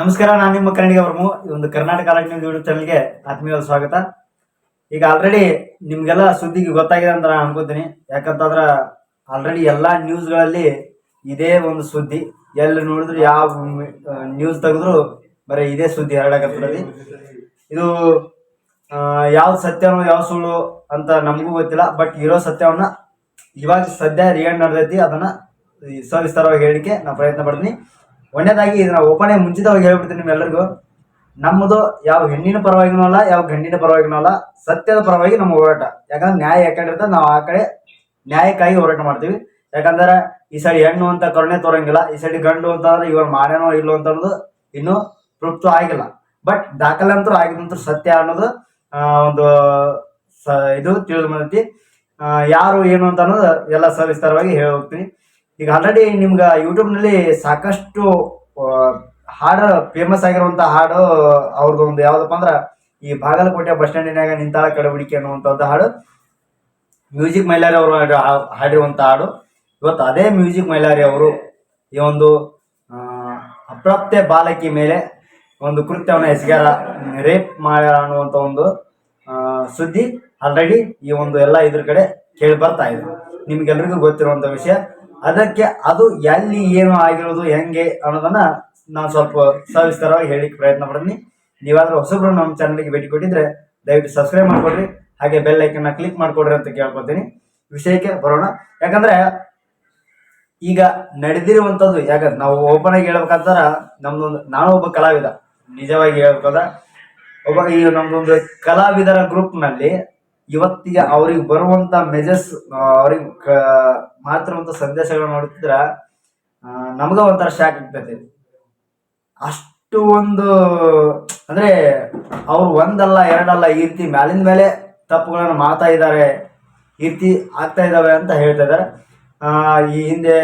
ನಮಸ್ಕಾರ, ನಾನು ನಿಮ್ಮ ಕನ್ನಡಿಗ ವರ್ಮು. ಈ ಒಂದು ಕರ್ನಾಟಕ ಅಲರ್ಟ್ ನ್ಯೂಸ್ ಯೂಟ್ಯೂಬ್ ಚಾನಲ್ಗೆ ಆತ್ಮೀಯ ಸ್ವಾಗತ. ಈಗ ಆಲ್ರೆಡಿ ನಿಮ್ಗೆಲ್ಲ ಸುದ್ದಿಗೆ ಗೊತ್ತಾಗಿದೆ ಅಂತ ನಾನು ಅನ್ಕೋತೀನಿ. ಯಾಕಂತಂದ್ರೆ ಆಲ್ರೆಡಿ ಎಲ್ಲ ನ್ಯೂಸ್ಗಳಲ್ಲಿ ಇದೇ ಒಂದು ಸುದ್ದಿ. ಎಲ್ಲಿ ನೋಡಿದ್ರು ಯಾವ ನ್ಯೂಸ್ ತೆಗೆದ್ರು ಬರೀ ಇದೇ ಸುದ್ದಿ ಹರಡಕತ್ತದ ಇದು ಯಾವ ಸತ್ಯನೋ ಯಾವ ಸುಳ್ಳು ಅಂತ ನಮಗೂ ಗೊತ್ತಿಲ್ಲ. ಬಟ್ ಇರೋ ಸತ್ಯವನ್ನ ಇವಾಗ ಸದ್ಯ ರಿಯಾಂಡ್ ನಡೆದೈತಿ. ಅದನ್ನ ಸವಿಸ್ತಾರವಾಗಿ ಹೇಳಿಕೆ ನಾನು ಪ್ರಯತ್ನ ಪಡ್ತೀನಿ. ಒಂದನೇದಾಗಿ ಇದನ್ನ ಓಪನ್ ಮುಂಚಿತವಾಗಿ ಹೇಳ್ಬಿಡ್ತೀನಿ ನಿಮ್ಮೆಲ್ಲರಿಗೂ ನಮ್ಮದು ಯಾವ ಹೆಣ್ಣಿನ ಪರವಾಗಿನೂ ಅಲ್ಲ, ಯಾವ ಗಂಡಿನ ಪರವಾಗಿನೂ ಅಲ್ಲ, ಸತ್ಯದ ಪರವಾಗಿ ನಮ್ಮ ಹೋರಾಟ. ಯಾಕಂದ್ರೆ ನ್ಯಾಯ ಯಾಕಡೆ ಇರ್ತದೆ ನಾವು ಆ ಕಡೆ ನ್ಯಾಯಕ್ಕಾಗಿ ಹೋರಾಟ ಮಾಡ್ತೀವಿ. ಯಾಕಂದ್ರೆ ಈ ಸೈಡ್ ಹೆಣ್ಣು ಅಂತ ಕರುಣೆ ತೋರಂಗಿಲ್ಲ, ಈ ಸೈಡ್ ಗಂಡು ಅಂತಂದ್ರೆ ಇವ್ರು ಮಾಡ್ಯಾನೋ ಇಲ್ಲೋ ಅಂತ ಅನ್ನೋದು ಇನ್ನೂ ತೃಪ್ತ ಆಗಿಲ್ಲ. ಬಟ್ ದಾಖಲೆ ಅಂತೂ ಆಗಿದಂತೂ ಸತ್ಯ ಅನ್ನೋದು ಒಂದು ಇದು ತಿಳಿದು ಬಂದೈತಿ. ಯಾರು ಏನು ಅಂತ ಅನ್ನೋದು ಎಲ್ಲ ಸವಿಸ್ತಾರವಾಗಿ ಹೇಳಿ ಹೋಗ್ತೀನಿ ಈಗ ಆಲ್ರೆಡಿ ನಿಮ್ಗೆ ಯೂಟ್ಯೂಬ್ನಲ್ಲಿ ಸಾಕಷ್ಟು ಹಾಡು ಫೇಮಸ್ ಆಗಿರುವಂಥ ಹಾಡು ಅವ್ರದ್ದು ಒಂದು ಯಾವ್ದಪ್ಪ ಅಂದ್ರೆ ಈ ಬಾಗಲಕೋಟೆ ಬಸ್ ಸ್ಟ್ಯಾಂಡಿನಾಗ ನಿಂತಾಳ ಕಡಬಡಿಕೆ ಅನ್ನುವಂಥದ್ದು ಹಾಡು ಮ್ಯೂಸಿಕ್ ಮೈಲಾರಿ ಅವರು ಹಾಡು- ಹಾಡಿರುವಂಥ ಹಾಡು. ಇವತ್ತು ಅದೇ ಮ್ಯೂಸಿಕ್ ಮೈಲಾರಿ ಅವರು ಈ ಒಂದು ಅಪ್ರಾಪ್ತೆ ಬಾಲಕಿ ಮೇಲೆ ಒಂದು ಕೃತ್ಯವನ್ನು ಎಸಗ್ಯಾರ, ರೇಪ್ ಮಾಡ್ಯಾರ ಅನ್ನುವಂಥ ಒಂದು ಸುದ್ದಿ ಆಲ್ರೆಡಿ ಈ ಒಂದು ಎಲ್ಲ ಇದ್ರ ಕಡೆ ಕೇಳಿ ಬರ್ತಾ ಇದೆ. ನಿಮ್ಗೆಲ್ರಿಗೂ ಗೊತ್ತಿರುವಂಥ ವಿಷಯ. ಅದಕ್ಕೆ ಅದು ಎಲ್ಲಿ ಏನು ಆಗಿರೋದು ಹೆಂಗೆ ಅನ್ನೋದನ್ನ ನಾನು ಸ್ವಲ್ಪ ಸವಿಸ್ತಾರವಾಗಿ ಹೇಳಿಕ್ಕೆ ಪ್ರಯತ್ನ ಪಡ್ತೀನಿ. ನೀವಾದ್ರೂ ಹೊಸಬ್ರು ನಮ್ಮ ಚಾನಲ್ಗೆ ಭೇಟಿ ಕೊಟ್ಟಿದ್ರೆ ದಯವಿಟ್ಟು ಸಬ್ಸ್ಕ್ರೈಬ್ ಮಾಡ್ಕೊಡ್ರಿ, ಹಾಗೆ ಬೆಲ್ ಐಕನ್ನ ಕ್ಲಿಕ್ ಮಾಡ್ಕೊಡ್ರಿ ಅಂತ ಕೇಳ್ಕೊತೀನಿ. ವಿಷಯಕ್ಕೆ ಬರೋಣ. ಯಾಕಂದ್ರೆ ಈಗ ನಡೆದಿರುವಂಥದ್ದು, ಯಾಕಂದ್ರೆ ನಾವು ಓಪನ್ ಆಗಿ ಹೇಳ್ಬೇಕಂತಾರ ನಮ್ದೊಂದು, ನಾನು ಒಬ್ಬ ಕಲಾವಿದ, ನಿಜವಾಗಿ ಹೇಳ್ಬೇಕಾದ ಒಬ್ಬ ಈ ನಮ್ದೊಂದು ಕಲಾವಿದರ ಗ್ರೂಪ್ನಲ್ಲಿ ಇವತ್ತಿಗೆ ಅವ್ರಿಗೆ ಬರುವಂತ ಮೆಸೇಜ್ ಅವ್ರಿಗೆ ಮಾಡ್ತಿರುವಂತ ಸಂದೇಶಗಳು ನೋಡ್ತಿದ್ರ ನಮ್ಗ ಒಂಥರ ಶಾಕ್ ಆಗ್ತೈತಿ. ಅಷ್ಟು ಒಂದು, ಅಂದ್ರೆ ಅವ್ರು ಒಂದಲ್ಲ, ಎರಡಲ್ಲ, ಈ ರೀತಿ ಮ್ಯಾಲಿಂದ ಮೇಲೆ ತಪ್ಪುಗಳನ್ನು ಮಾಡ್ತಾ ಇದ್ದಾರೆ, ಈ ರೀತಿ ಆಗ್ತಾ ಇದ್ದಾವೆ ಅಂತ ಹೇಳ್ತಾ ಇದ್ದಾರೆ. ಈ ಹಿಂದೆ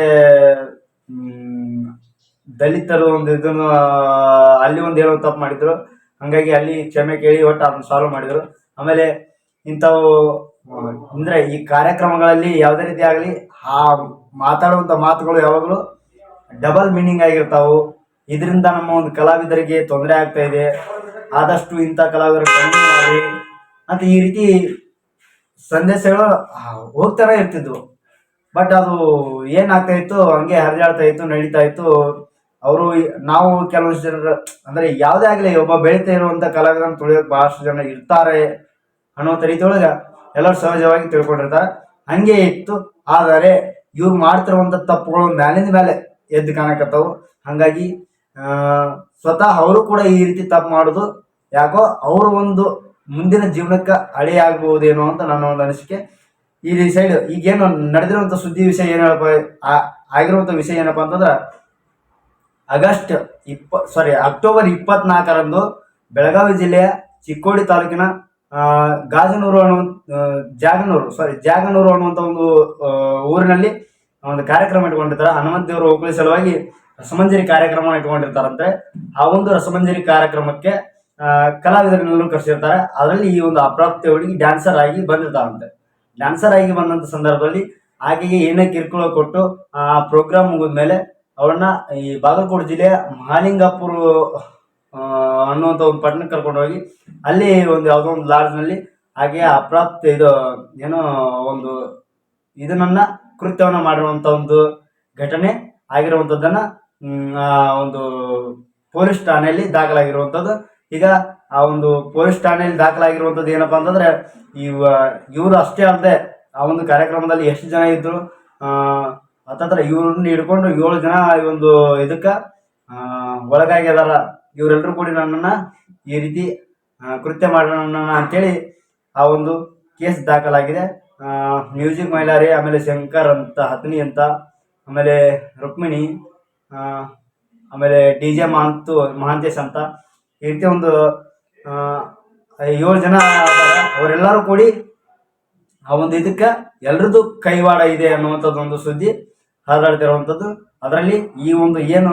ದಲಿತರು ಒಂದು ಇದನ್ನು ಅಲ್ಲಿ ಒಂದು ಏನೋ ತಪ್ಪು ಮಾಡಿದ್ರು. ಹಂಗಾಗಿ ಅಲ್ಲಿ ಕ್ಷಮೆ ಕೇಳಿ ಒಟ್ಟು ಅದನ್ನ ಸಾಲ್ವ್ ಮಾಡಿದ್ರು. ಆಮೇಲೆ ಇಂಥವು, ಅಂದರೆ ಈ ಕಾರ್ಯಕ್ರಮಗಳಲ್ಲಿ ಯಾವುದೇ ರೀತಿ ಆಗಲಿ, ಆ ಮಾತಾಡುವಂಥ ಮಾತುಗಳು ಯಾವಾಗಲೂ ಡಬಲ್ ಮೀನಿಂಗ್ ಆಗಿರ್ತಾವು. ಇದರಿಂದ ನಮ್ಮ ಒಂದು ಕಲಾವಿದರಿಗೆ ತೊಂದರೆ ಆಗ್ತಾ ಇದೆ. ಆದಷ್ಟು ಇಂಥ ಕಲಾವಿದರು ಕಮ್ಮಿ ಮಾಡಿ ಅಂತ ಈ ರೀತಿ ಸಂದೇಶಗಳು ಹೋಗ್ತಾನೆ ಇರ್ತಿದ್ವು. ಬಟ್ ಅದು ಏನಾಗ್ತಾ ಇತ್ತು, ಹಂಗೆ ಹರಿದಾಡ್ತಾ ಇತ್ತು, ನಡೀತಾ ಇತ್ತು. ಅವರು ನಾವು ಕೆಲವಷ್ಟು ಜನರು, ಅಂದ್ರೆ ಯಾವುದೇ ಆಗಲಿ, ಒಬ್ಬ ಬೆಳೀತಾ ಇರುವಂತ ಕಲಾವಿದನ ತುಳಿಯೋಕೆ ಬಹಳಷ್ಟು ಜನ ಇರ್ತಾರೆ. ಅನ್ನೋ ರೀತಿಯೊಳಗೆ ಎಲ್ಲರೂ ಸಹಜವಾಗಿ ತಿಳ್ಕೊಂಡಿರ್ತಾರೆ ಹಂಗೆ ಇತ್ತು. ಆದರೆ ಇವ್ರು ಮಾಡ್ತಿರುವಂಥ ತಪ್ಪುಗಳು ಮ್ಯಾಲಿಂದ ಮೇಲೆ ಎದ್ದು ಕಾಣಕತ್ತವು. ಹಂಗಾಗಿ ಸ್ವತಃ ಅವರು ಕೂಡ ಈ ರೀತಿ ತಪ್ಪು ಮಾಡೋದು ಯಾಕೋ ಅವರು ಒಂದು ಮುಂದಿನ ಜೀವನಕ್ಕೆ ಅಳೆಯಾಗಬಹುದೇನೋ ಅಂತ ನನ್ನ ಒಂದು ಅನಿಸಿಕೆ. ಈ ಸೈಡ್ ಈಗೇನು ನಡೆದಿರುವಂಥ ಸುದ್ದಿ ವಿಷಯ ಏನಪ್ಪ ಆಗಿರುವಂಥ ವಿಷಯ ಏನಪ್ಪ ಅಂತಂದ್ರೆ, ಆಗಸ್ಟ್ ಇಪ್ಪ ಸಾರಿ ಅಕ್ಟೋಬರ್ ಇಪ್ಪತ್ನಾಲ್ಕರಂದು ಬೆಳಗಾವಿ ಜಿಲ್ಲೆಯ ಚಿಕ್ಕೋಡಿ ತಾಲೂಕಿನ ಗಾಜನೂರು ಅನ್ನೋ ಜಾಗನೂರು ಸಾರಿ ಜಾಗನೂರು ಅನ್ನುವಂಥ ಒಂದು ಊರಿನಲ್ಲಿ ಒಂದು ಕಾರ್ಯಕ್ರಮ ಇಟ್ಕೊಂಡಿರ್ತಾರೆ. ಹನುಮಂತ ದೇವರು ಹೋಗಲಿ ಸಲುವಾಗಿ ರಸಮಂಜರಿ ಕಾರ್ಯಕ್ರಮ ಇಟ್ಕೊಂಡಿರ್ತಾರಂತೆ. ಆ ಒಂದು ರಸಮಂಜರಿ ಕಾರ್ಯಕ್ರಮಕ್ಕೆ ಕಲಾವಿದರನ್ನೆಲ್ಲರೂ ಕರೆಸಿರ್ತಾರೆ. ಅದರಲ್ಲಿ ಈ ಒಂದು ಅಪ್ರಾಪ್ತಿ ಹುಡುಗಿ ಡ್ಯಾನ್ಸರ್ ಆಗಿ ಬಂದಿರ್ತಾರಂತೆ. ಡ್ಯಾನ್ಸರ್ ಆಗಿ ಬಂದಂತ ಸಂದರ್ಭದಲ್ಲಿ ಆಕೆಗೆ ಏನೇ ಕಿರುಕುಳ ಕೊಟ್ಟು, ಆ ಪ್ರೋಗ್ರಾಮ್ ಮುಗಿದ್ಮೇಲೆ ಅವಳನ್ನ ಈ ಬಾಗಲಕೋಟೆ ಜಿಲ್ಲೆಯ ಮಹಾಲಿಂಗಾಪುರ ಅನ್ನುವಂಥ ಒಂದು ಪಟ್ಟಣಕ್ಕೆ ಕರ್ಕೊಂಡು ಹೋಗಿ, ಅಲ್ಲಿ ಒಂದು ಯಾವುದೋ ಒಂದು ಲಾಡ್ಜ್ನಲ್ಲಿ ಹಾಗೆ ಅಪ್ರಾಪ್ತ ಇದು, ಏನೋ ಒಂದು ಇದನ್ನ ಕೃತ್ಯವನ್ನು ಮಾಡಿರುವಂಥ ಒಂದು ಘಟನೆ ಆಗಿರುವಂಥದ್ದನ್ನ ಒಂದು ಪೊಲೀಸ್ ಠಾಣೆಯಲ್ಲಿ ದಾಖಲಾಗಿರುವಂಥದ್ದು ಈಗ ಆ ಒಂದು ಪೊಲೀಸ್ ಠಾಣೆಯಲ್ಲಿ ದಾಖಲಾಗಿರುವಂಥದ್ದು ಏನಪ್ಪಾ ಅಂತಂದ್ರೆ, ಇವ, ಇವರು ಅಷ್ಟೇ ಅಲ್ಲದೆ ಆ ಒಂದು ಕಾರ್ಯಕ್ರಮದಲ್ಲಿ ಎಷ್ಟು ಜನ ಇದ್ರು, ಆ, ಹತ್ತತ್ರ ಇವ್ರನ್ನ ಹಿಡ್ಕೊಂಡು ಏಳು ಜನ ಈ ಒಂದು ಇದಕ್ಕ ಒಳಗಾಗಿ ಒಳಗಾಗ್ಯದಾರ. ಇವರೆಲ್ಲರೂ ಕೂಡಿ ನನ್ನನ್ನು ಈ ರೀತಿ ಕೃತ್ಯ ಮಾಡೋಣ ಅಂತೇಳಿ ಆ ಒಂದು ಕೇಸ್ ದಾಖಲಾಗಿದೆ. ಮ್ಯೂಸಿಕ್ ಮೈಲಾರಿ, ಆಮೇಲೆ ಶಂಕರ್ ಅಂತ, ಹತ್ನಿ ಅಂತ, ಆಮೇಲೆ ರುಕ್ಮಿಣಿ ಆಮೇಲೆ ಡಿ ಜೆ ಮಹಂತು, ಮಹಾಂತೇಶ್ ಅಂತ. ಈ ರೀತಿ ಒಂದು ಏಳು ಜನ. ಅವರೆಲ್ಲರೂ ಕೂಡಿ ಆ ಒಂದು ಇದಕ್ಕೆ ಎಲ್ರದ್ದು ಕೈವಾಡ ಇದೆ ಅನ್ನುವಂಥದ್ದು ಒಂದು ಸುದ್ದಿ ಹಾದಾಡ್ತಿರುವಂಥದ್ದು ಅದರಲ್ಲಿ ಈ ಒಂದು ಏನು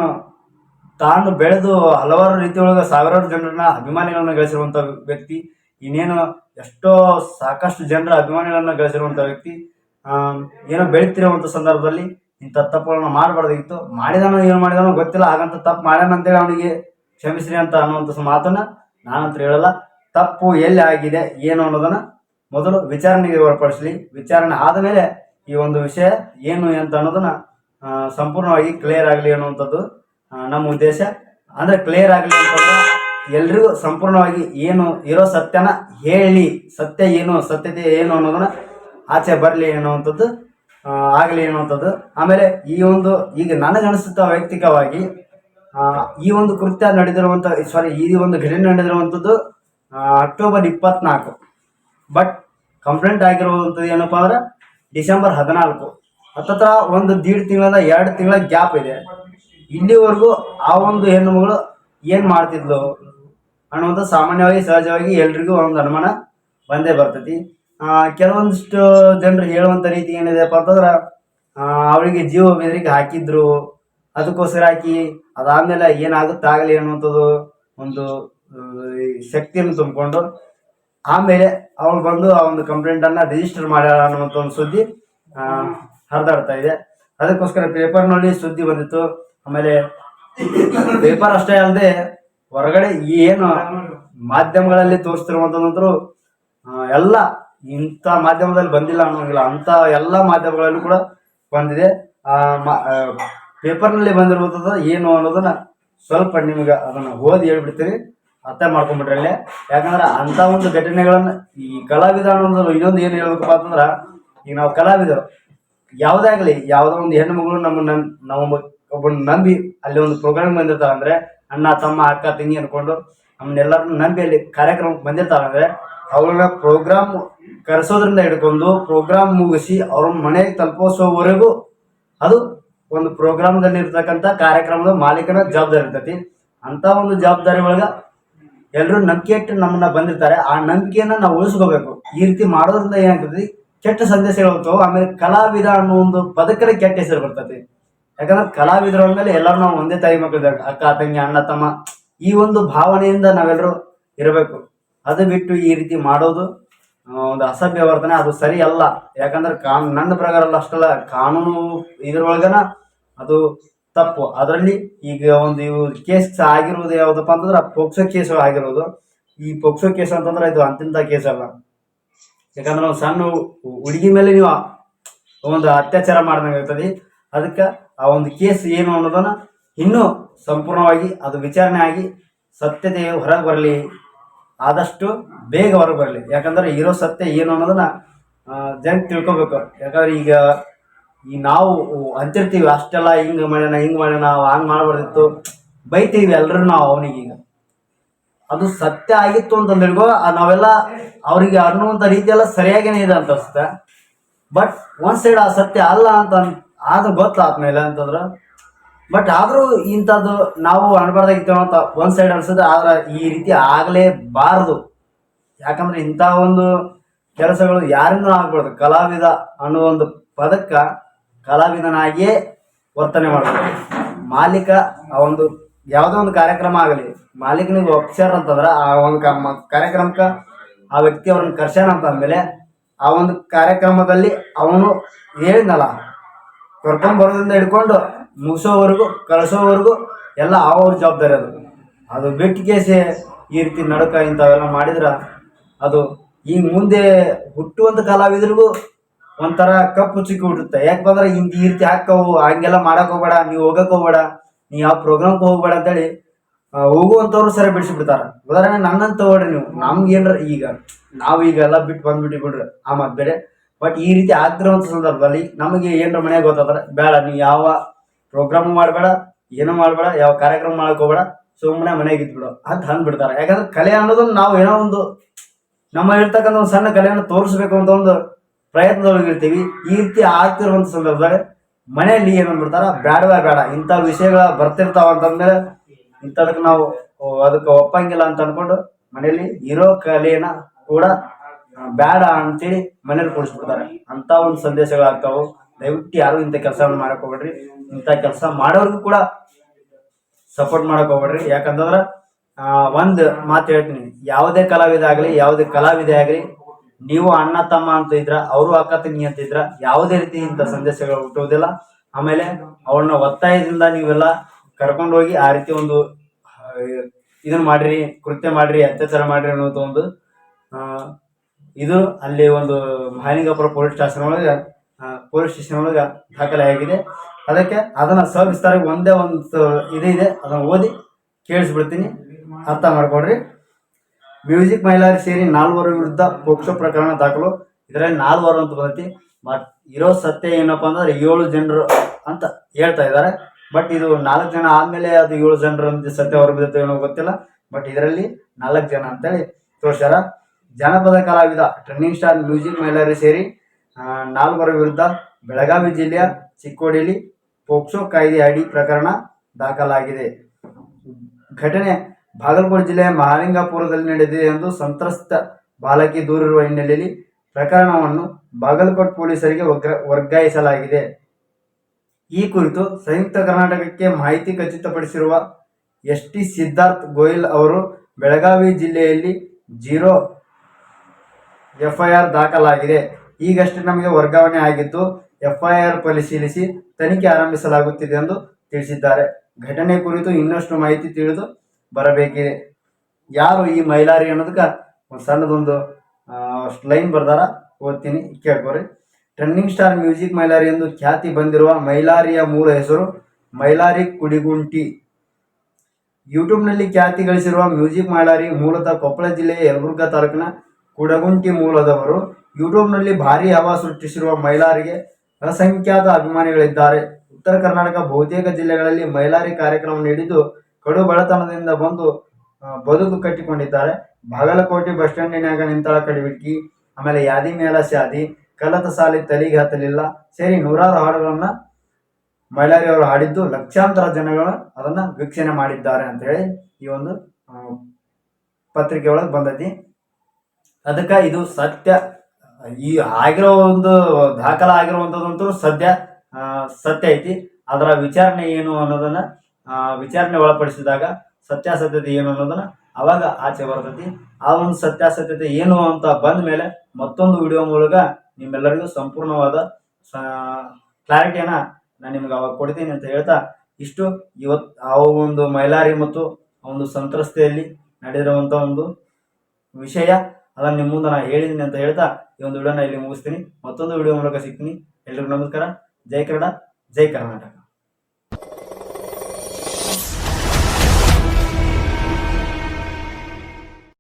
ತಾನು ಬೆಳೆದು ಹಲವಾರು ರೀತಿಯೊಳಗೆ ಸಾವಿರಾರು ಜನರನ್ನ ಅಭಿಮಾನಿಗಳನ್ನ ಗಳಿಸಿರುವಂಥ ವ್ಯಕ್ತಿ, ಇನ್ನೇನು ಎಷ್ಟೋ ಸಾಕಷ್ಟು ಜನರ ಅಭಿಮಾನಿಗಳನ್ನ ಗಳಿಸಿರುವಂಥ ವ್ಯಕ್ತಿ ಏನೋ ಬೆಳೀತಿರುವಂಥ ಸಂದರ್ಭದಲ್ಲಿ ಇಂಥ ತಪ್ಪುಗಳನ್ನ ಮಾಡಬಾರ್ದಿತ್ತು ಮಾಡಿದಾನೋ ಏನು ಮಾಡಿದಾನೋ ಗೊತ್ತಿಲ್ಲ, ಹಾಗಂತ ತಪ್ಪು ಮಾಡ್ಯಾನ ಅಂತೇಳಿ ಅವನಿಗೆ ಕ್ಷಮಿಸ್ರಿ ಅಂತ ಅನ್ನುವಂಥ ಮಾತನ್ನ ನಾನಂತೂ ಹೇಳಲ್ಲ. ತಪ್ಪು ಎಲ್ಲಿ ಆಗಿದೆ, ಏನು ಅನ್ನೋದನ್ನ ಮೊದಲು ವಿಚಾರಣೆಗೆ ಒಳಪಡಿಸಲಿ ವಿಚಾರಣೆ ಆದಮೇಲೆ ಈ ಒಂದು ವಿಷಯ ಏನು ಅಂತ ಅನ್ನೋದನ್ನ ಸಂಪೂರ್ಣವಾಗಿ ಕ್ಲಿಯರ್ ಆಗಲಿ ಅನ್ನುವಂಥದ್ದು ನಮ್ಮ ಉದ್ದೇಶ ಅಂದ್ರೆ ಕ್ಲಿಯರ್ ಆಗಲಿ ಅಂತಂದ್ರೆ ಎಲ್ರಿಗೂ ಸಂಪೂರ್ಣವಾಗಿ ಏನು ಇರೋ ಸತ್ಯನ ಹೇಳಿ, ಸತ್ಯ ಏನು, ಸತ್ಯತೆ ಏನು ಅನ್ನೋದನ್ನ ಆಚೆ ಬರಲಿ ಅನ್ನುವಂಥದ್ದು ಆಗಲಿ ಅನ್ನುವಂಥದ್ದು. ಆಮೇಲೆ ಈ ಒಂದು, ಈಗ ನನಗನಿಸುತ್ತ ವೈಯಕ್ತಿಕವಾಗಿ ಈ ಒಂದು ಕೃತ್ಯ ನಡೆದಿರುವಂಥ ಸಾರಿ ಈ ಒಂದು ಘಟನೆ ನಡೆದಿರುವಂಥದ್ದು ಅಕ್ಟೋಬರ್ ಇಪ್ಪತ್ನಾಲ್ಕು. ಬಟ್ ಕಂಪ್ಲೇಂಟ್ ಆಗಿರುವಂಥದ್ದು ಏನಪ್ಪ ಅಂದ್ರೆ ಡಿಸೆಂಬರ್ ಹದಿನಾಲ್ಕು. ಹತ್ತತ್ರ ಒಂದು ದೀಡ್ ತಿಂಗಳ ಎರಡು ತಿಂಗಳ ಗ್ಯಾಪ್ ಇದೆ. ಇಲ್ಲಿವರೆಗೂ ಆ ಒಂದು ಹೆಣ್ಣು ಮಗಳು ಏನು ಮಾಡ್ತಿದ್ಲು ಅನ್ನುವಂಥ ಸಾಮಾನ್ಯವಾಗಿ, ಸಹಜವಾಗಿ ಎಲ್ರಿಗೂ ಒಂದು ಅನುಮಾನ ಬಂದೇ ಬರ್ತೈತಿ. ಕೆಲವೊಂದಿಷ್ಟು ಜನರು ಹೇಳುವಂಥ ರೀತಿ ಏನಿದೆಪ್ಪ ಅಂತಂದ್ರೆ ಅವಳಿಗೆ ಜೀವ ಬೆದರಿಕೆ ಹಾಕಿದ್ರು, ಅದಕ್ಕೋಸ್ಕರ ಹಾಕಿ ಅದಾದ್ಮೇಲೆ ಏನಾಗುತ್ತಾಗಲಿ ಅನ್ನುವಂಥದ್ದು ಒಂದು ಶಕ್ತಿಯನ್ನು ತುಂಬಿಕೊಂಡು ಆಮೇಲೆ ಅವಳು ಬಂದು ಆ ಒಂದು ಕಂಪ್ಲೇಂಟ್ ಅನ್ನ ರಿಜಿಸ್ಟರ್ ಮಾಡ್ಯಾಳ ಅನ್ನುವಂಥ ಒಂದು ಸುದ್ದಿ ಹರಿದಾಡ್ತಾ ಇದೆ. ಅದಕ್ಕೋಸ್ಕರ ಪೇಪರ್ನಲ್ಲಿ ಸುದ್ದಿ ಬಂದಿತ್ತು. ಆಮೇಲೆ ಪೇಪರ್ ಅಷ್ಟೇ ಅಲ್ಲದೆ ಹೊರಗಡೆ ಏನು ಮಾಧ್ಯಮಗಳಲ್ಲಿ ತೋರಿಸ್ತಿರುವಂತಂದ್ರು ಎಲ್ಲ ಇಂಥ ಮಾಧ್ಯಮದಲ್ಲಿ ಬಂದಿಲ್ಲ ಅನ್ನೋಂಗಿಲ್ಲ. ಅಂತ ಎಲ್ಲ ಮಾಧ್ಯಮಗಳಲ್ಲೂ ಕೂಡ ಬಂದಿದೆ. ಆ ಪೇಪರ್ನಲ್ಲಿ ಬಂದಿರುವಂಥದ್ದು ಏನು ಅನ್ನೋದನ್ನ ಸ್ವಲ್ಪ ನಿಮ್ಗೆ ಅದನ್ನ ಓದಿ ಹೇಳ್ಬಿಡ್ತೀರಿ ಅರ್ಥ ಮಾಡ್ಕೊಂಡ್ಬಿಟ್ರೆ ಅಲ್ಲೇ. ಯಾಕಂದ್ರೆ ಅಂತ ಒಂದು ಘಟನೆಗಳನ್ನು ಈ ಕಲಾವಿದ ಅನ್ನೋದು ಇನ್ನೊಂದು ಏನು ಹೇಳ್ಬೇಕಪ್ಪ ಅಂತಂದ್ರೆ, ಈಗ ನಾವು ಕಲಾವಿದರು, ಯಾವುದೇ ಆಗಲಿ, ಯಾವುದೋ ಒಂದು ಹೆಣ್ಣು ಮಗಳು ನಮ್ಮ ನಾವು ಒಬ್ಬನ ನಂಬಿ ಅಲ್ಲಿ ಒಂದು ಪ್ರೋಗ್ರಾಮ್ ಬಂದಿರ್ತಾವ ಅಂದ್ರೆ ಅಣ್ಣ, ತಮ್ಮ, ಅಕ್ಕ, ತಂಗಿ ಅನ್ಕೊಂಡು ನಮ್ಮನ್ನೆಲ್ಲರನ್ನು ನಂಬಿ ಅಲ್ಲಿ ಕಾರ್ಯಕ್ರಮಕ್ಕೆ ಬಂದಿರ್ತಾವ ಅಂದ್ರೆ ಅವ್ರನ್ನ ಪ್ರೋಗ್ರಾಮ್ ಕರೆಸೋದ್ರಿಂದ ಹಿಡ್ಕೊಂಡು ಪ್ರೋಗ್ರಾಮ್ ಮುಗಿಸಿ ಅವ್ರ ಮನೆಗೆ ತಲುಪಿಸೋವರೆಗೂ ಅದು ಒಂದು ಪ್ರೋಗ್ರಾಮ್ದಲ್ಲಿ ಇರ್ತಕ್ಕಂಥ ಕಾರ್ಯಕ್ರಮದ ಮಾಲೀಕನ ಜವಾಬ್ದಾರಿ ಇರ್ತೈತಿ. ಅಂತ ಒಂದು ಜವಾಬ್ದಾರಿ ಒಳಗ ಎಲ್ಲರೂ ನಂಬಿಕೆ ಇಟ್ಟು ನಮ್ಮನ್ನ ಬಂದಿರ್ತಾರೆ. ಆ ನಂಬಿಕೆಯನ್ನ ನಾವು ಉಳಿಸ್ಕೋಬೇಕು. ಈ ರೀತಿ ಮಾಡೋದ್ರಿಂದ ಏನಾಗ್ತದೆ ಕೆಟ್ಟ ಸಂದೇಶಗಳು ಹೋಗ್ತಾವೆ ಆಮೇಲೆ ಕಲಾವಿದ ಅನ್ನೋ ಒಂದು ಪದಕರ ಕೆಟ್ಟ ಹೆಸರು ಬರ್ತೈತಿ. ಯಾಕಂದ್ರೆ ಕಲಾವಿದರು ಮೇಲೆ ಎಲ್ಲರೂ ನಾವು ಒಂದೇ ತಾಯಿ ಮಕ್ಕಳು ಅಕ್ಕ, ತಂಗಿ, ಅಣ್ಣ, ತಮ್ಮ, ಈ ಒಂದು ಭಾವನೆಯಿಂದ ನಾವೆಲ್ಲರೂ ಇರಬೇಕು. ಅದು ಬಿಟ್ಟು ಈ ರೀತಿ ಮಾಡೋದು ಒಂದು ಅಸಭ್ಯ ವರ್ತನೆ, ಅದು ಸರಿ ಅಲ್ಲ. ಯಾಕಂದ್ರೆ ಕಾನ್, ನನ್ನ ಪ್ರಕಾರ ಅಲ್ಲ, ಅಷ್ಟಲ್ಲ. ಕಾನೂನು ಇದ್ರೊಳಗನ ಅದು ತಪ್ಪು. ಅದರಲ್ಲಿ ಈಗ ಒಂದು ಇವು ಕೇಸ್ ಆಗಿರುವುದು ಯಾವುದಪ್ಪ ಅಂತಂದ್ರೆ, ಪೋಕ್ಸೋ ಕೇಸ್ ಆಗಿರೋದು. ಈ ಪೋಕ್ಸೋ ಕೇಸ್ ಅಂತಂದ್ರೆ ಇದು ಅಂತಿಂತ ಕೇಸ್ ಅಲ್ಲ. ಯಾಕಂದ್ರೆ ಸಣ್ಣ ಹುಡುಗಿ ಮೇಲೆ ನೀವು ಒಂದು ಅತ್ಯಾಚಾರ ಮಾಡ್ದಂಗೆ ಆಗ್ತದೆ. ಅದಕ್ಕೆ ಆ ಒಂದು ಕೇಸ್ ಏನು ಅನ್ನೋದನ್ನ ಇನ್ನೂ ಸಂಪೂರ್ಣವಾಗಿ ಅದು ವಿಚಾರಣೆ ಆಗಿ ಸತ್ಯತೆ ಹೊರಗೆ ಬರಲಿ, ಆದಷ್ಟು ಬೇಗ ಹೊರಗೆ ಬರಲಿ. ಯಾಕಂದ್ರೆ ಇರೋ ಸತ್ಯ ಏನು ಅನ್ನೋದನ್ನ ಜನ ತಿಳ್ಕೊಬೇಕು. ಯಾಕಂದ್ರೆ ಈಗ ಈ ನಾವು ಅಂತಿರ್ತೀವಿ, ಅಷ್ಟೆಲ್ಲ ಹಿಂಗೆ ಮಾಡ್ಯಾನ ಹಿಂಗೆ ಮಾಡ್ಯಾನ ಅವ ಹಂಗೆ ಮಾಡಬಾರ್ದಿತ್ತು. ಬೈತೀವಿ ಎಲ್ಲರೂ ನಾವು ಅವನಿಗೀಗ. ಅದು ಸತ್ಯ ಆಗಿತ್ತು ಅಂತ ಹಿಡ್ಕೋ ನಾವೆಲ್ಲ ಅವರಿಗೆ ಅನ್ನುವಂಥ ರೀತಿಯೆಲ್ಲ ಸರಿಯಾಗಿನೇ ಇದೆ ಅಂತ ಅನ್ಸುತ್ತೆ. ಬಟ್ ಒಂದು ಸೈಡ್ ಆ ಸತ್ಯ ಅಲ್ಲ ಅಂತ ಆದ್ರೂ ಗೊತ್ತಾದ್ಮೇಲೆ ಅಂತಂದ್ರೆ ಬಟ್ ಆದ್ರೂ ಇಂಥದ್ದು ನಾವು ಅನ್ಬಾರ್ದಾಗಿತ್ತು ಅಂತ ಒಂದ್ ಸೈಡ್ ಅನ್ಸುತ್ತೆ, ಆದ್ರೆ ಈ ರೀತಿ ಆಗ್ಲೇಬಾರದು. ಯಾಕಂದ್ರೆ ಇಂಥ ಒಂದು ಕೆಲಸಗಳು ಯಾರಿಂದ ಆಗ್ಬಾರ್ದು. ಕಲಾವಿದ ಅನ್ನೋ ಒಂದು ಪದಕ್ಕ ಕಲಾವಿದನಾಗಿಯೇ ವರ್ತನೆ ಮಾಡಬೇಕು. ಮಾಲೀಕ ಆ ಒಂದು ಯಾವುದೋ ಒಂದು ಕಾರ್ಯಕ್ರಮ ಆಗಲಿ, ಮಾಲೀಕನಿಗೆ ಒಪ್ಸ್ಯಾರ ಅಂತಂದ್ರೆ ಆ ಒಂದು ಕಾರ್ಯಕ್ರಮಕ್ಕೆ ಆ ವ್ಯಕ್ತಿ ಅವ್ರನ್ನ ಕರ್ಸ್ಯಾನ ಅಂತ ಅಂದ್ಮೇಲೆ ಆ ಒಂದು ಕಾರ್ಯಕ್ರಮದಲ್ಲಿ ಅವನು ಹೇಳಿದ್ನಲ್ಲ ಕರ್ಕೊಂಡ್ ಬರೋದ್ರಿಂದ ಹಿಡ್ಕೊಂಡು ಮುಗಿಸೋವರೆಗೂ, ಕಳಿಸೋವರೆಗೂ ಎಲ್ಲ ಅವ್ರ ಜವಾಬ್ದಾರಿ ಅದು. ಅದು ಬಿಟ್ಟು ಕೇಸೆ ಈ ರೀತಿ ನಡಕ ಇಂಥವೆಲ್ಲ ಮಾಡಿದ್ರ ಅದು ಈಗ ಮುಂದೆ ಹುಟ್ಟುವಂಥ ಕಲಾವಿದ್ರಿಗೂ ಒಂಥರ ಕಪ್ಪು ಚಿಕ್ಕಿ ಹುಟ್ಟುತ್ತೆ. ಯಾಕಂದ್ರೆ ಹಿಂದೆ ಈ ರೀತಿ ಹಾಕವು, ಹಂಗೆಲ್ಲ ಮಾಡಕ್ ಹೋಗ್ಬೇಡ, ನೀವು ಹೋಗಕ್ ಹೋಗ್ಬೇಡ ನೀ ಯಾವ ಪ್ರೋಗ್ರಾಮ್ಗೆ ಹೋಗ್ಬೇಡ ಅಂತೇಳಿ ಹೋಗುವಂಥವ್ರು ಸರಿ ಬಿಡಿಸ್ಬಿಡ್ತಾರ. ಉದಾಹರಣೆ ನನ್ನಂತ ತಗೊಳ್ರಿ ನೀವು, ನಮ್ಗೆ ಏನ್ರ ಈಗ ನಾವು ಈಗ ಎಲ್ಲ ಬಿಟ್ಟು ಬಂದ್ಬಿಟ್ಟು ಬಿಡ್ರಿ, ಆ ಮಾತು ಬೇರೆ ಬಟ್ ಈ ರೀತಿ ಆಗ್ತಿರುವಂತ ಸಂದರ್ಭದಲ್ಲಿ ನಮಗೆ ಏನರ ಮನೆಯಾಗ ಗೊತ್ತಾದ್ರೆ, ಬೇಡ ನೀ ಯಾವ ಪ್ರೋಗ್ರಾಮ್ ಮಾಡಬೇಡ, ಏನೂ ಮಾಡಬೇಡ, ಯಾವ ಕಾರ್ಯಕ್ರಮ ಮಾಡಕ್ ಹೋಗ್ಬೇಡ ಸುಮ್ಮನೆ ಮನೆಗೆ ಇದ್ಬಿಡು ಅಂತ ಅಂದ್ಬಿಡ್ತಾರೆ. ಯಾಕಂದ್ರೆ ಕಲೆ ಅನ್ನೋದನ್ನ ನಾವು ಏನೋ ಒಂದು ನಮ್ಮ ಇರ್ತಕ್ಕಂಥ ಒಂದು ಸಣ್ಣ ಕಲೆಯನ್ನು ತೋರಿಸ್ಬೇಕು ಅಂತ ಒಂದು ಪ್ರಯತ್ನದೊಳಗಿರ್ತೀವಿ ಈ ರೀತಿ ಆಗ್ತಿರುವಂತ ಸಂದರ್ಭದಲ್ಲಿ ಮನೆಯಲ್ಲಿ ಏನ್ ಅಂದ್ಬಿಡ್ತಾರ ಬೇಡವೇ ಬೇಡ, ಇಂಥ ವಿಷಯಗಳ ಬರ್ತಿರ್ತಾವ ಅಂತಂದ್ರೆ ಇಂಥದಕ್ಕೆ ನಾವು ಅದಕ್ಕೆ ಒಪ್ಪಂಗಿಲ್ಲ ಅಂತ ಅನ್ಕೊಂಡು ಮನೆಯಲ್ಲಿ ಇರೋ ಕಲೆಯನ್ನ ಕೂಡ ಬೇಡ ಅಂತೇಳಿ ಮನೇಲಿ ಕೊಡಿಸ್ಬಿಡ್ತಾರೆ ಅಂತ ಒಂದು ಸಂದೇಶಗಳಾಗ್ತಾವು ದಯವಿಟ್ಟು ಯಾರು ಇಂಥ ಕೆಲಸವನ್ನು ಮಾಡಕ್ ಹೋಗ್ಬೇಡ್ರಿ. ಇಂಥ ಕೆಲಸ ಮಾಡೋರ್ಗು ಕೂಡ ಸಪೋರ್ಟ್ ಮಾಡಕ್ ಹೋಗ್ಬೇಡ್ರಿ. ಯಾಕಂತಂದ್ರ ಒಂದು ಮಾತು ಹೇಳ್ತೀನಿ. ಯಾವುದೇ ಕಲಾವಿದ ಆಗಲಿ, ಯಾವುದೇ ಕಲಾವಿದೆ ಆಗಲಿ, ನೀವು ಅಣ್ಣ, ತಮ್ಮ ಅಂತ ಇದ್ರ, ಅವರು ಅಕ್ಕ, ತಂಗಿ ಅಂತ ಇದ್ರ, ಯಾವುದೇ ರೀತಿ ಇಂಥ ಸಂದೇಶಗಳು ಹುಟ್ಟುವುದಿಲ್ಲ. ಆಮೇಲೆ ಅವ್ರನ್ನ ಒತ್ತಾಯದಿಂದ ನೀವೆಲ್ಲ ಕರ್ಕೊಂಡು ಹೋಗಿ ಆ ರೀತಿ ಒಂದು ಇದನ್ನ ಮಾಡ್ರಿ, ಕೃತ್ಯ ಮಾಡ್ರಿ, ಅತ್ಯಾಚಾರ ಮಾಡ್ರಿ ಅನ್ನೋದು ಒಂದು ಇದು ಅಲ್ಲಿ ಒಂದು ಮಹಾಲಿಂಗಪುರ ಪೊಲೀಸ್ ಸ್ಟೇಷನ್ ಒಳಗೆ ಪೊಲೀಸ್ ಸ್ಟೇಷನ್ ಒಳಗೆ ದಾಖಲೆ ಆಗಿದೆ. ಅದಕ್ಕೆ ಅದನ್ನು ಸವಿಸ್ತಾರ, ಒಂದೇ ಒಂದು ಇದು ಇದೆ, ಅದನ್ನ ಓದಿ ಕೇಳಿಸ್ಬಿಡ್ತೀನಿ. ಅರ್ಥ ಮಾಡ್ಕೊಡ್ರಿ ಮ್ಯೂಸಿಕ್ ಮಹಿಳೆಯರು ಸೇರಿ ನಾಲ್ವರು ವಿರುದ್ಧ ಪೋಕ್ಸೋ ಪ್ರಕರಣ ದಾಖಲು. ಇದರಲ್ಲಿ ನಾಲ್ವರು ಅಂತ ಬಂದೈತಿ. ಬಟ್ ಇರೋ ಸತ್ಯ ಏನಪ್ಪ ಅಂದ್ರೆ ಏಳು ಜನರು ಅಂತ ಹೇಳ್ತಾ ಇದ್ದಾರೆ. ಬಟ್ ಇದು ನಾಲ್ಕು ಜನ ಆದಮೇಲೆ ಅದು ಏಳು ಜನರು ಅಂತ ಸತ್ಯ ಹೊರಬಿದ್ದೇನೋ ಏನೋ ಗೊತ್ತಿಲ್ಲ. ಬಟ್ ಇದರಲ್ಲಿ ನಾಲ್ಕು ಜನ ಅಂತೇಳಿ ತೋರ್ಸ್ಯಾರ. ಜನಪದ ಕಲಾವಿದ ಟ್ರೆಂಡಿಂಗ್ ಸ್ಟಾರ್ ಮ್ಯೂಸಿಕ್ ಮಹಿಳೆಯರು ಸೇರಿ ನಾಲ್ವರ ವಿರುದ್ಧ ಬೆಳಗಾವಿ ಜಿಲ್ಲೆಯ ಚಿಕ್ಕೋಡಿಯಲ್ಲಿ ಪೋಕ್ಸೋ ಕಾಯ್ದೆ ಅಡಿ ಪ್ರಕರಣ ದಾಖಲಾಗಿದೆ. ಘಟನೆ ಬಾಗಲಕೋಟೆ ಜಿಲ್ಲೆಯ ಮಹಾಲಿಂಗಾಪುರದಲ್ಲಿ ನಡೆದಿದೆ ಎಂದು ಸಂತ್ರಸ್ತ ಬಾಲಕಿ ದೂರಿರುವ ಹಿನ್ನೆಲೆಯಲ್ಲಿ ಪ್ರಕರಣವನ್ನು ಬಾಗಲಕೋಟೆ ಪೊಲೀಸರಿಗೆ ವರ್ಗ- ವರ್ಗಾಯಿಸಲಾಗಿದೆ. ಈ ಕುರಿತು ಸಂಯುಕ್ತ ಕರ್ನಾಟಕಕ್ಕೆ ಮಾಹಿತಿ ಖಚಿತಪಡಿಸಿರುವ ಎಸ್ ಟಿ ಸಿದ್ಧಾರ್ಥ್ ಗೋಯಲ್ ಅವರು ಬೆಳಗಾವಿ ಜಿಲ್ಲೆಯಲ್ಲಿ ಜೀರೋ ಎಫ್ಐಆರ್ ದಾಖಲಾಗಿದೆ. ಈಗಷ್ಟೇ ನಮಗೆ ವರ್ಗಾವಣೆ ಆಗಿದ್ದು ಎಫ್ಐಆರ್ ಪರಿಶೀಲಿಸಿ ತನಿಖೆ ಆರಂಭಿಸಲಾಗುತ್ತಿದೆ ಎಂದು ತಿಳಿಸಿದ್ದಾರೆ. ಘಟನೆ ಕುರಿತು ಇನ್ನಷ್ಟು ಮಾಹಿತಿ ತಿಳಿದು ಬರಬೇಕಿದೆ. ಯಾರು ಈ ಮೈಲಾರಿ ಅನ್ನೋದಕ್ಕೆ ಒಂದು ಸಣ್ಣದೊಂದು ಲೈನ್ ಬರ್ದಾರ, ಓದ್ತೀನಿ, ಕೇಳ್ಕೊರಿ. ಟ್ರೆಂಡಿಂಗ್ ಸ್ಟಾರ್ ಮ್ಯೂಸಿಕ್ ಮೈಲಾರಿ ಎಂದು ಖ್ಯಾತಿ ಬಂದಿರುವ ಮೈಲಾರಿಯ ಮೂಲ ಹೆಸರು ಮೈಲಾರಿ ಕುಡಿಗುಂಟಿ. ಯೂಟ್ಯೂಬ್ನಲ್ಲಿ ಖ್ಯಾತಿ ಗಳಿಸಿರುವ ಮ್ಯೂಸಿಕ್ ಮೈಲಾರಿ ಮೂಲತಃ ಕೊಪ್ಪಳ ಜಿಲ್ಲೆಯ ಯಲಬುರ್ಗಾ ತಾಲೂಕಿನ ಕುಡಗುಂಟಿ ಮೂಲದವರು ಯೂಟ್ಯೂಬ್ನಲ್ಲಿ ಭಾರಿ ಹವಾ ಸೃಷ್ಟಿಸಿರುವ ಮೈಲಾರಿಗೆ ಅಸಂಖ್ಯಾತ ಅಭಿಮಾನಿಗಳಿದ್ದಾರೆ. ಉತ್ತರ ಕರ್ನಾಟಕ ಬಹುತೇಕ ಜಿಲ್ಲೆಗಳಲ್ಲಿ ಮೈಲಾರಿ ಕಾರ್ಯಕ್ರಮ ನೀಡಿದ್ದು ಕಡು ಬಡತನದಿಂದ ಬಂದು ಬದುಕು ಕಟ್ಟಿಕೊಂಡಿದ್ದಾರೆ. ಬಾಗಲಕೋಟೆ ಬಸ್ ಸ್ಟ್ಯಾಂಡಿನಾಗ ನಿಂತಳ ಕಡಿಬಿಟ್ಟಿ ಆಮೇಲೆ ಯಾದಿ ಮೇಲ ಶಾದಿ ಕಲತ ಸಾಲಿ ತಲೆಗೆ ಹತ್ತಲಿಲ್ಲ, ಸೇರಿ ನೂರಾರು ಹಾಡುಗಳನ್ನ ಮೈಲಾರಿ ಹಾಡಿದ್ದು ಲಕ್ಷಾಂತರ ಜನಗಳು ಅದನ್ನ ವೀಕ್ಷಣೆ ಮಾಡಿದ್ದಾರೆ ಅಂತ ಹೇಳಿ ಈ ಒಂದು ಪತ್ರಿಕೆ ಒಳಗೆ ಬಂದೈತಿ. ಅದಕ್ಕೆ ಇದು ಸತ್ಯ. ಈ ಆಗಿರೋ ಒಂದು ದಾಖಲ ಆಗಿರುವಂಥದ್ದಂತೂ ಸದ್ಯ ಸತ್ಯ ಐತಿ. ಅದರ ವಿಚಾರಣೆ ಏನು ಅನ್ನೋದನ್ನ ವಿಚಾರಣೆ ಒಳಪಡಿಸಿದಾಗ ಸತ್ಯಾಸತ್ಯತೆ ಏನು ಅನ್ನೋದನ್ನ ಅವಾಗ ಆಚೆ ಬರ್ತೈತಿ. ಆ ಒಂದು ಸತ್ಯಾಸತ್ಯತೆ ಏನು ಅಂತ ಬಂದ ಮೇಲೆ ಮತ್ತೊಂದು ವಿಡಿಯೋ ಮೂಲಕ ನಿಮ್ಮೆಲ್ಲರಿಗೂ ಸಂಪೂರ್ಣವಾದ ಕ್ಲಾರಿಟಿಯನ್ನ ನಾನು ನಿಮ್ಗೆ ಅವಾಗ ಕೊಡ್ತೀನಿ ಅಂತ ಹೇಳ್ತಾ, ಇಷ್ಟು. ಇವತ್ತು ಆ ಒಂದು ಮೈಲಾರಿ ಮತ್ತು ಒಂದು ಸಂತ್ರಸ್ತೆಯಲ್ಲಿ ನಡೆದಿರುವಂಥ ಒಂದು ವಿಷಯ. ಅದನ್ನು ನಿಮ್ಮ ಮುಂದೆ ನಾನು ಹೇಳಿದ್ದೀನಿ ಅಂತ ಹೇಳ್ತಾ ಈ ಒಂದು ವಿಡಿಯೋನ ಇಲ್ಲಿ ಮುಗಿಸ್ತೀನಿ. ಮತ್ತೊಂದು ವಿಡಿಯೋ ಮೂಲಕ ಸಿಗ್ತೀನಿ. ಎಲ್ರಿಗೂ ನಮಸ್ಕಾರ. ಜೈ ಕನ್ನಡ, ಜೈ ಕರ್ನಾಟಕ.